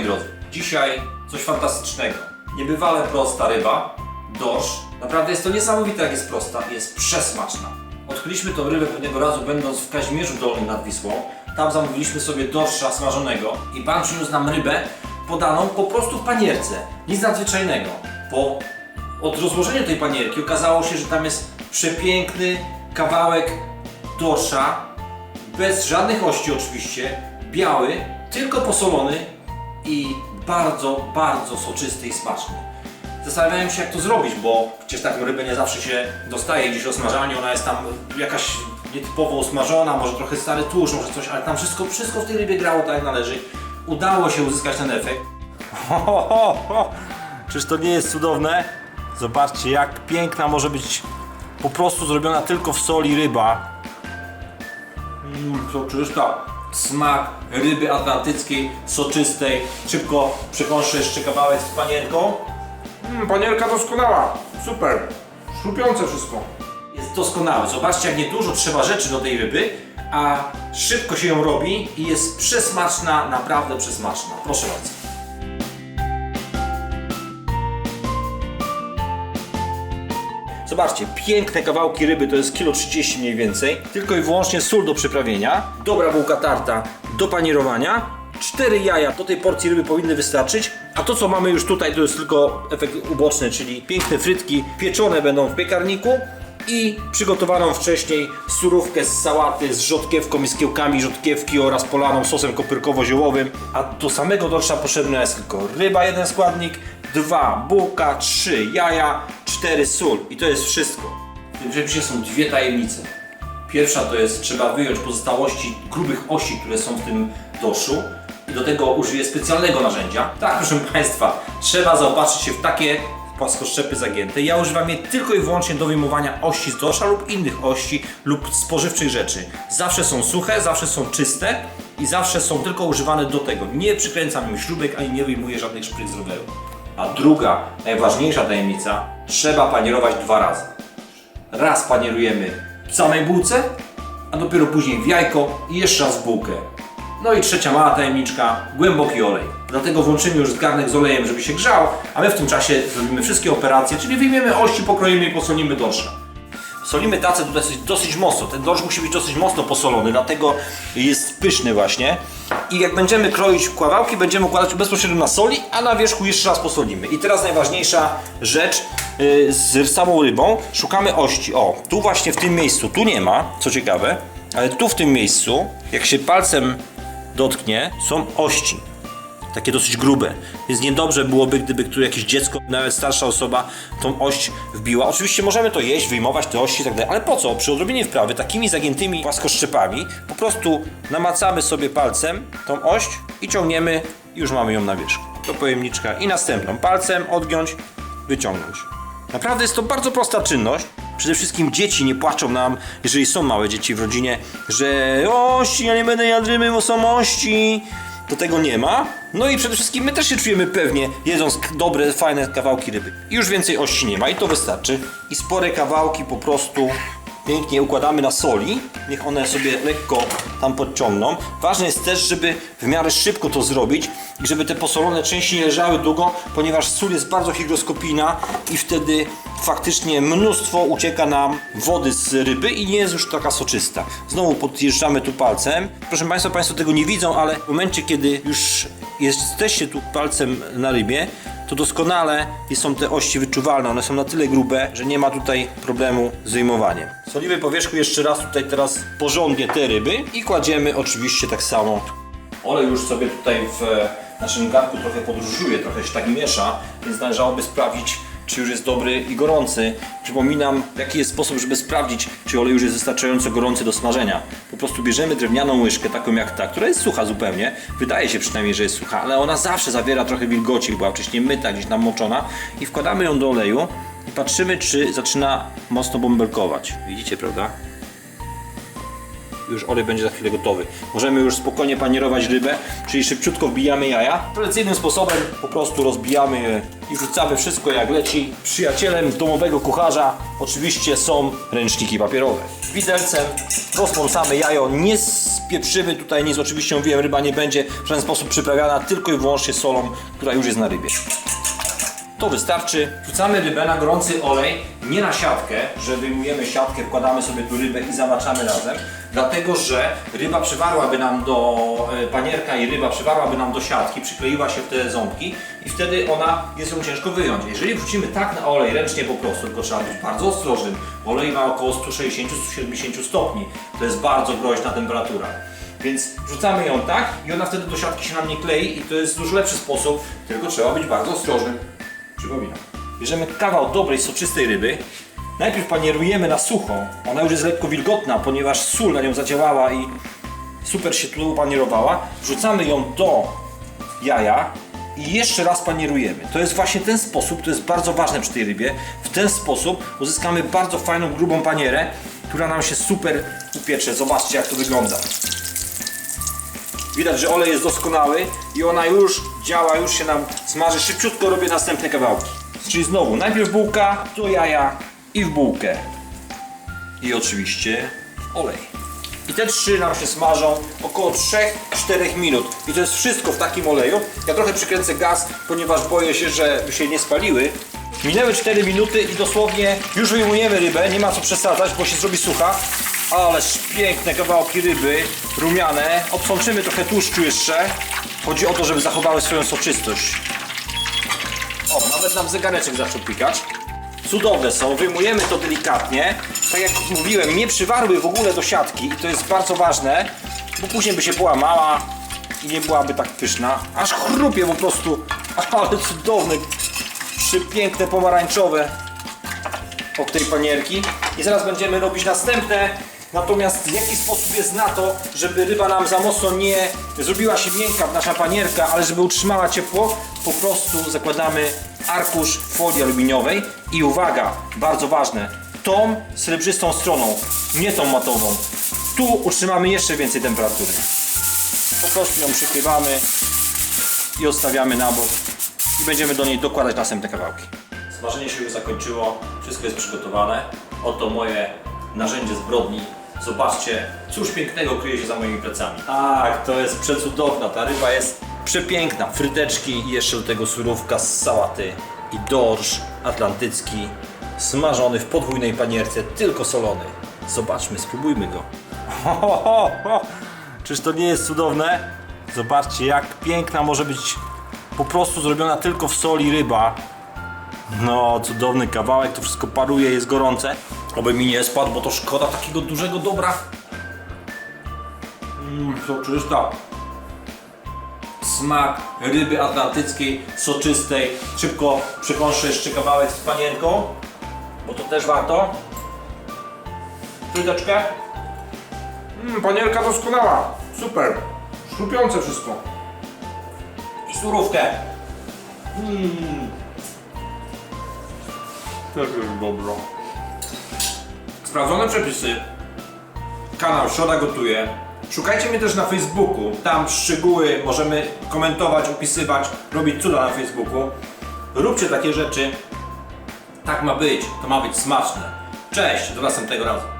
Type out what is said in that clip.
moi drodzy, dzisiaj coś fantastycznego. Niebywale prosta ryba, dorsz. Naprawdę jest to niesamowite, jak jest prosta i jest przesmaczna. Odkryliśmy tą rybę pewnego razu, będąc w Kaźmierzu Dolnym nad Wisłą. Tam zamówiliśmy sobie dorsza smażonego i pan przyniósł nam rybę podaną po prostu w panierce. Nic nadzwyczajnego. Po od rozłożenia tej panierki okazało się, że tam jest przepiękny kawałek dorsza, bez żadnych ości oczywiście, biały, tylko posolony i bardzo, bardzo soczysty i smaczny. Zastanawiałem się jak to zrobić, bo przecież taką rybę nie zawsze się dostaje gdzieś o smażaniu, ona jest tam jakaś nietypowo usmażona, może trochę stary tłuszcz, może coś, ale tam wszystko, wszystko w tej rybie grało tak jak należy. Udało się uzyskać ten efekt. Ho, ho, ho. Czyż to nie jest cudowne? Zobaczcie jak piękna może być po prostu zrobiona tylko w soli ryba. Mmm, soczysta. Smak ryby atlantyckiej, soczystej. Szybko przekąszę jeszcze kawałek z panierką. Mm, panierka doskonała. Super. Szrupiące wszystko. Jest doskonały. Zobaczcie jak niedużo trzeba rzeczy do tej ryby, a szybko się ją robi i jest przesmaczna, naprawdę przesmaczna. Proszę bardzo. Zobaczcie, piękne kawałki ryby, to jest kilo 30 mniej więcej. Tylko i wyłącznie sól do przyprawienia. Dobra bułka tarta do panierowania. Cztery jaja do tej porcji ryby powinny wystarczyć. A to co mamy już tutaj to jest tylko efekt uboczny, czyli piękne frytki pieczone będą w piekarniku i przygotowaną wcześniej surówkę z sałaty z rzodkiewką i z kiełkami rzodkiewki oraz polaną sosem kopyrkowo-ziołowym. A do samego dorsza potrzebna jest tylko ryba, jeden składnik, dwa bułka, trzy jaja, cztery sól i to jest wszystko. W tym przepisie są dwie tajemnice. Pierwsza to jest trzeba wyjąć pozostałości grubych osi, które są w tym dorszu i do tego użyję specjalnego narzędzia. Tak, proszę Państwa, trzeba zaopatrzyć się w takie płaskoszczepy zagięte. Ja używam je tylko i wyłącznie do wyjmowania ości z dorsza lub innych ości lub spożywczych rzeczy. Zawsze są suche, zawsze są czyste i zawsze są tylko używane do tego. Nie przykręcam im śrubek ani nie wyjmuję żadnych szpryk z roweru. A druga, najważniejsza tajemnica, trzeba panierować dwa razy. Raz panierujemy w samej bułce, a dopiero później w jajko i jeszcze raz w bułkę. No i trzecia mała tajemniczka, głęboki olej. Dlatego włączymy już garnek z olejem, żeby się grzał, a my w tym czasie zrobimy wszystkie operacje, czyli wyjmiemy ości, pokroimy i posolimy dorsza. Solimy tacę tutaj dosyć, mocno. Ten dorsz musi być dosyć mocno posolony, dlatego jest pyszny właśnie. I jak będziemy kroić kawałki, będziemy układać bezpośrednio na soli, a na wierzchu jeszcze raz posolimy. I teraz najważniejsza rzecz yy, z samą rybą. Szukamy ości. O, tu właśnie w tym miejscu, tu nie ma, co ciekawe, ale tu w tym miejscu, jak się palcem dotknie, są ości takie dosyć grube. Więc niedobrze byłoby, gdyby tu jakieś dziecko, nawet starsza osoba, tą oś wbiła. Oczywiście możemy to jeść, wyjmować te ości i tak dalej, ale po co? Przy odrobinie wprawy, takimi zagiętymi płaskoszczepami, po prostu namacamy sobie palcem tą oś i ciągniemy i już mamy ją na wierzchu. Do pojemniczka i następną palcem odgiąć, wyciągnąć. Naprawdę jest to bardzo prosta czynność. Przede wszystkim dzieci nie płaczą nam, jeżeli są małe dzieci w rodzinie, że ości, ja nie będę jadł bo są ości to tego nie ma. No i przede wszystkim my też się czujemy pewnie, jedząc dobre, fajne kawałki ryby. Już więcej ości nie ma i to wystarczy. I spore kawałki po prostu pięknie układamy na soli. Niech one sobie lekko tam podciągną. Ważne jest też, żeby w miarę szybko to zrobić i żeby te posolone części nie leżały długo, ponieważ sól jest bardzo hygroskopijna i wtedy faktycznie mnóstwo ucieka nam wody z ryby i nie jest już taka soczysta. Znowu podjeżdżamy tu palcem. Proszę Państwa, Państwo tego nie widzą, ale w momencie, kiedy już jesteście tu palcem na rybie, to doskonale są te ości wyczuwalne. One są na tyle grube, że nie ma tutaj problemu z wyjmowaniem. Solimy po wierzchu jeszcze raz tutaj teraz porządnie te ryby i kładziemy oczywiście tak samo. Olej już sobie tutaj w naszym garnku trochę podróżuje, trochę się tak miesza, więc należałoby sprawdzić, czy już jest dobry i gorący. Przypominam, jaki jest sposób, żeby sprawdzić, czy olej już jest wystarczająco gorący do smażenia. Po prostu bierzemy drewnianą łyżkę, taką jak ta, która jest sucha zupełnie. Wydaje się przynajmniej, że jest sucha, ale ona zawsze zawiera trochę wilgoci, była wcześniej myta, gdzieś namoczona. I wkładamy ją do oleju i patrzymy, czy zaczyna mocno bąbelkować. Widzicie, prawda? Już olej będzie za chwilę gotowy. Możemy już spokojnie panierować rybę, czyli szybciutko wbijamy jaja. Tradycyjnym sposobem po prostu rozbijamy je i wrzucamy wszystko jak leci. Przyjacielem domowego kucharza oczywiście są ręczniki papierowe. Widelcem rozpąsamy jajo, nie spieprzymy tutaj nic, oczywiście mówiłem, ryba nie będzie w żaden sposób przyprawiana, tylko i wyłącznie solą, która już jest na rybie. To wystarczy. Wrzucamy rybę na gorący olej, nie na siatkę, że wyjmujemy siatkę, wkładamy sobie tu rybę i zamaczamy razem, dlatego że ryba przywarłaby nam do e, panierka i ryba przywarłaby nam do siatki, przykleiła się w te ząbki i wtedy ona jest ją ciężko wyjąć. Jeżeli wrzucimy tak na olej ręcznie po prostu, tylko trzeba być bardzo ostrożnym. Olej ma około 160-170 stopni. To jest bardzo groźna temperatura. Więc wrzucamy ją tak i ona wtedy do siatki się nam nie klei i to jest dużo lepszy sposób, tylko trzeba być bardzo ostrożnym. Przypominam. Bierzemy kawał dobrej, soczystej ryby. Najpierw panierujemy na sucho. Ona już jest lekko wilgotna, ponieważ sól na nią zadziałała i super się tu upanierowała. Wrzucamy ją do jaja i jeszcze raz panierujemy. To jest właśnie ten sposób, to jest bardzo ważne przy tej rybie. W ten sposób uzyskamy bardzo fajną, grubą panierę, która nam się super upiecze. Zobaczcie jak to wygląda. Widać, że olej jest doskonały i ona już działa, już się nam smaży. Szybciutko robię następne kawałki. Czyli znowu, najpierw bułka, do jaja i w bułkę. I oczywiście olej. I te trzy nam się smażą około 3-4 minut. I to jest wszystko w takim oleju. Ja trochę przykręcę gaz, ponieważ boję się, że by się nie spaliły. Minęły 4 minuty i dosłownie już wyjmujemy rybę, nie ma co przesadzać, bo się zrobi sucha. Ależ piękne kawałki ryby, rumiane. Obsączymy trochę tłuszczu jeszcze. Chodzi o to, żeby zachowały swoją soczystość. O, nawet nam zegareczek zaczął pikać. Cudowne są, wyjmujemy to delikatnie. Tak jak mówiłem, nie przywarły w ogóle do siatki i to jest bardzo ważne, bo później by się połamała i nie byłaby tak pyszna. Aż chrupie po prostu, ale cudowne, przepiękne pomarańczowe od tej panierki. I zaraz będziemy robić następne. Natomiast jaki sposób jest na to, żeby ryba nam za mocno nie zrobiła się miękka, nasza panierka, ale żeby utrzymała ciepło, po prostu zakładamy arkusz folii aluminiowej i uwaga, bardzo ważne, tą srebrzystą stroną, nie tą matową. Tu utrzymamy jeszcze więcej temperatury. Po prostu ją przykrywamy i odstawiamy na bok i będziemy do niej dokładać następne kawałki. Smażenie się już zakończyło, wszystko jest przygotowane. Oto moje narzędzie zbrodni. Zobaczcie, cóż pięknego kryje się za moimi plecami. Tak, to jest przecudowna, ta ryba jest przepiękna. Fryteczki i jeszcze do tego surówka z sałaty i dorsz atlantycki, smażony w podwójnej panierce, tylko solony. Zobaczmy, spróbujmy go. Ho, ho, ho. Czyż to nie jest cudowne? Zobaczcie, jak piękna może być po prostu zrobiona tylko w soli ryba. No, cudowny kawałek, to wszystko paruje, jest gorące. Oby mi nie spadł, bo to szkoda takiego dużego dobra. Mmm, soczysta. Smak ryby atlantyckiej, soczystej. Szybko przekąszę jeszcze kawałek z panienką, bo to też warto. Trójteczkę. Mmm, panierka doskonała. Super. Szrupiące wszystko. i surówkę. Też jest dobro. Sprawdzone przepisy. Kanał Środa Gotuje. Szukajcie mnie też na Facebooku. Tam szczegóły możemy komentować, opisywać, robić cuda na Facebooku. Róbcie takie rzeczy. Tak ma być. To ma być smaczne. Cześć, do następnego razu.